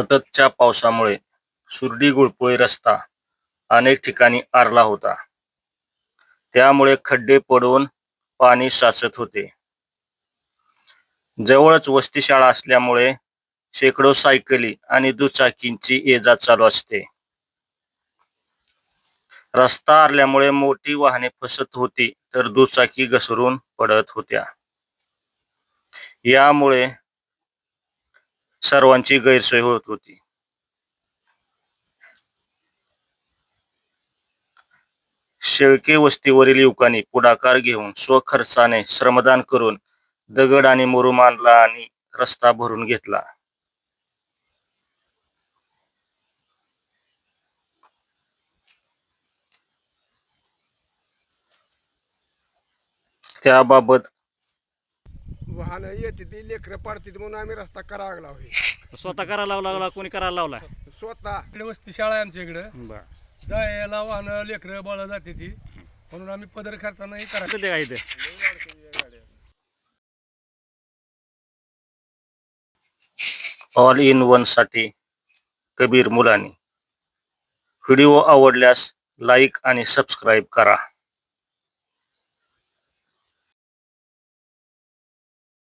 सततच्या पावसामुळे सुरडी गुळपोळी रस्ता अनेक ठिकाणी आरला होता. त्यामुळे खड्डे पडून पाणी साचत होते. जवळच वस्ती शाळा असल्यामुळे शेकडो सायकली आणि दुचाकींची ये जा चालू असते. रस्ता आरल्यामुळे मोठी वाहने फसत होती तर दुचाकी घसरून पडत होत्या. यामुळे सर्वांची गैरसोय होत होती. शेळके वस्तीवरील युवकांनी पुढाकार घेऊन स्वखर्चाने श्रमदान करून दगड आणि मुरुम आणला आणि रस्ता भरून घेतला. त्याबाबत वाहन येते ती लेकरं पडते म्हणून आम्ही रस्ता करावा लागला होय. स्वतः करायला लागला कोणी करायला लावला? स्वतः. इकडे वस्ती शाळा आहे आमच्या इकडं. जायला वाहनं लेकरं बाळ जाते ती. म्हणून आम्ही पदर खर्चानं करायचं ऑल इन वनसाठी कबीर मुलानी. व्हिडिओ आवडल्यास लाईक आणि सबस्क्राईब करा.